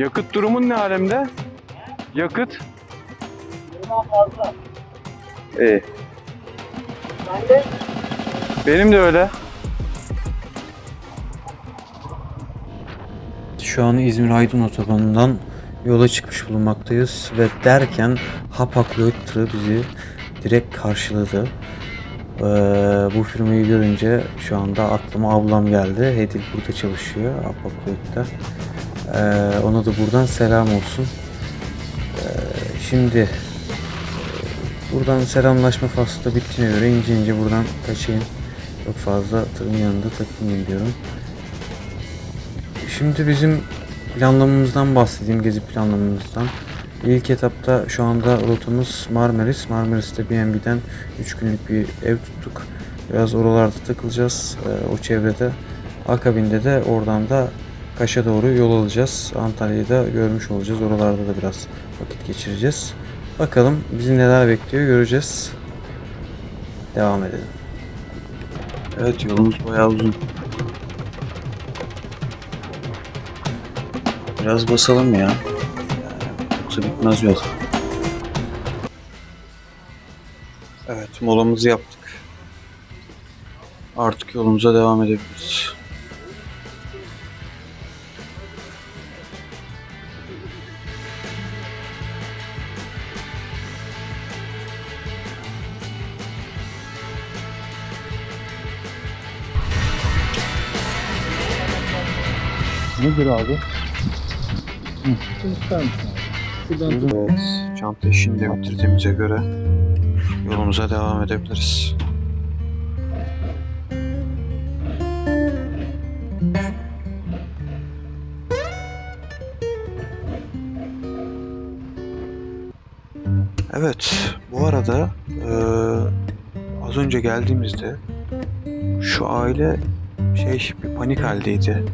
Yakıt durumun ne alemde? Yakıt? İyi. Benim de öyle. Şu an İzmir Aydın otobanından yola çıkmış bulunmaktayız ve derken Hapag-Lloyd tırı bizi direkt karşıladı. Ee, bu firmayı görünce şu anda aklıma ablam geldi. Hedil burada çalışıyor Hapag-Lloyd'da. Ee, ona da buradan selam olsun. Ee, şimdi buradan selamlaşma faslı da bittiğine göre ince ince buradan kaçayım. Çok fazla tırın yanında takılmayayım diyorum. Şimdi bizim planlamamızdan bahsedeyim, gezi planlamamızdan. İlk etapta şu anda rotamız Marmaris. Marmaris'te B&B'den 3 günlük bir ev tuttuk. Biraz oralarda takılacağız e, o çevrede. Akabinde de oradan da Kaş'a doğru yol alacağız. Antalya'yı da görmüş olacağız. Oralarda da biraz vakit geçireceğiz. Bakalım bizi neler bekliyor göreceğiz. Devam edelim. Evet yolumuz bayağı uzun. Biraz basalım ya. Yoksa bitmez yol. Evet molamızı yaptık. Artık yolumuza devam edebiliriz. Nedir abi? Hı. Evet, çanta işini de bitirdiğimize göre yolumuza devam edebiliriz. Evet, bu arada eee, az önce geldiğimizde şu aile şey bir panik haldeydi.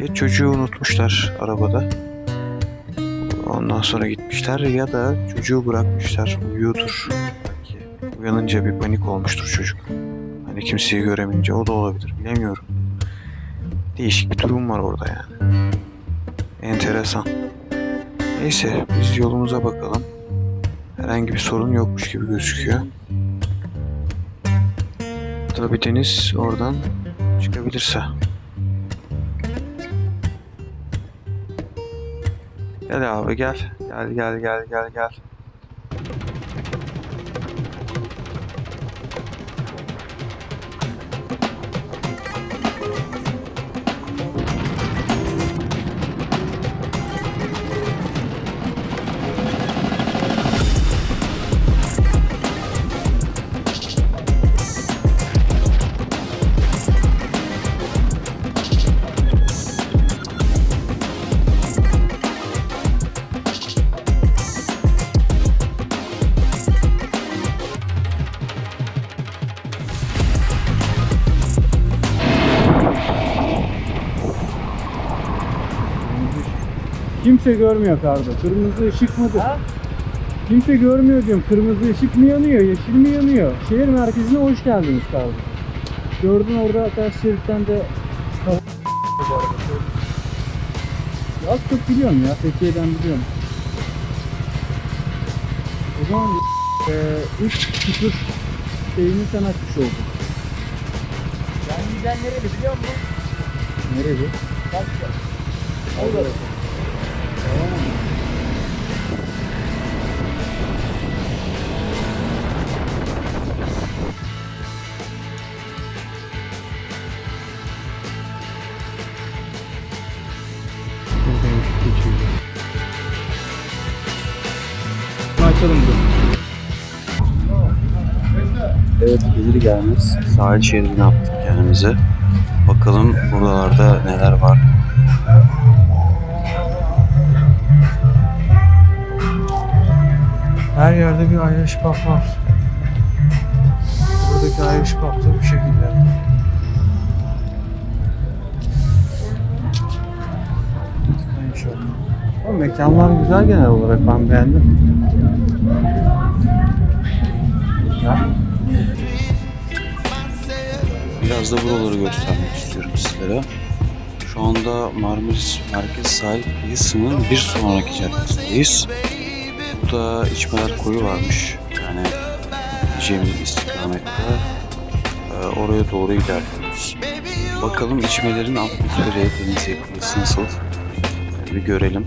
Ya çocuğu unutmuşlar arabada. Ondan sonra gitmişler ya da çocuğu bırakmışlar. Uyuyordur. Belki uyanınca bir panik olmuştur çocuk. Hani kimseyi göremeyince o da olabilir. Bilemiyorum. Değişik bir durum var orada yani. Enteresan. Neyse biz yolumuza bakalım. Herhangi bir sorun yokmuş gibi gözüküyor. Tabii Deniz oradan çıkabilirse. Gel abi gel. Gel gel gel gel gel. Kimse görmüyor karda. Kırmızı ışık mıdır? Kimse görmüyor diyorum. Kırmızı ışık mı yanıyor, yeşil mi yanıyor? Şehir merkezine hoş geldiniz karda. Gördün orada ters şeritten de Az çok biliyorum ya. Fethiye'den biliyorum. O zaman eee ilk sıfır şeyini sen açmış oldun. Yani giden nereli biliyor musun? Bak ya. Orada. Açalım. Evet gelir gelmez sahil şeridine attık kendimize. Bakalım buralarda neler var. Her yerde bir Irish pub var. Buradaki Irish pub da bu şekilde. O mekanlar güzel genel olarak ben beğendim. Biraz da buraları göstermek istiyorum sizlere. Şu anda Marmaris Merkez Sahil Kıyısı'nın bir sonraki caddesindeyiz. Burada içmeler koyu varmış. Yani Cemil istikamette. Ee, oraya doğru ilerliyoruz. Bakalım içmelerin atmosferi, deniz yapısı nasıl? Bir görelim.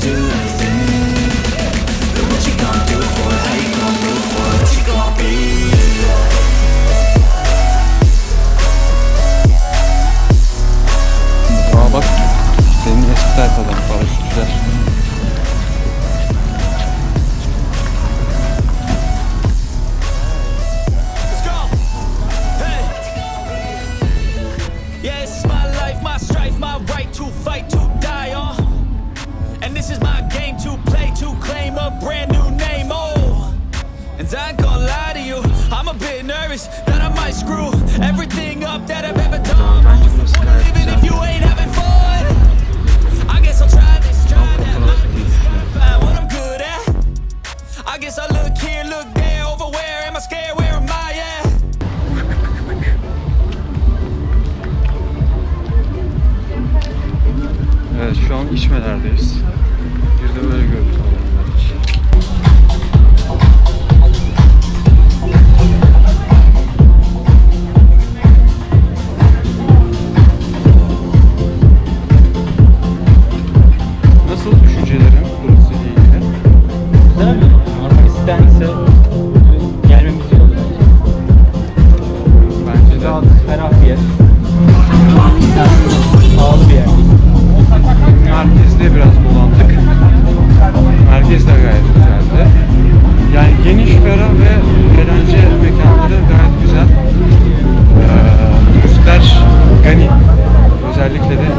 do anything? But what you gonna do for it? How you gonna and I ain't gonna lie to you, I'm a bit nervous that I might screw everything up that I've ever done. What's the point of living if you ain't having Rahat, ferah bir yer. Pahalı bir yer merkezde biraz dolandık. Merkez de gayet güzeldi. Yani geniş, ferah ve eğlence mekanları gayet güzel. Ee, turistler gani. Özellikle de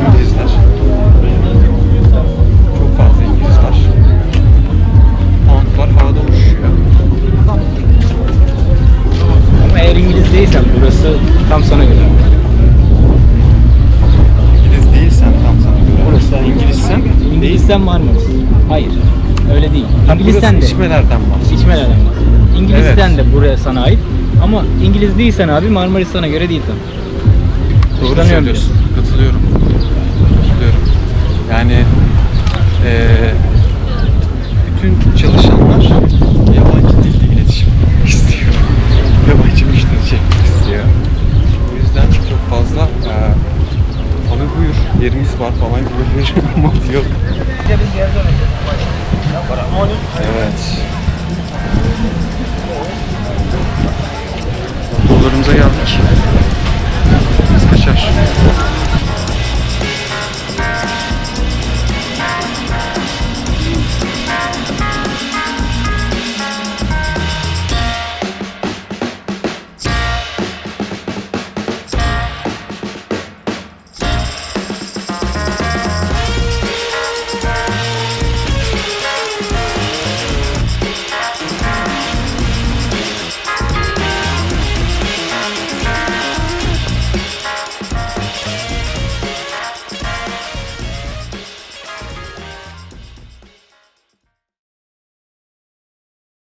İngilizsen Marmaris. Hayır. Öyle değil. Burası de. içmelerden bahsediyor. İçmelerden bahsediyorum. İngilizsen Evet. de buraya sana ait. Ama İngiliz değilsen abi Marmaris sana göre değil tabii. Doğru söylüyorsun. Katılıyorum. Katılıyorum. Yani eee bütün çalışanlar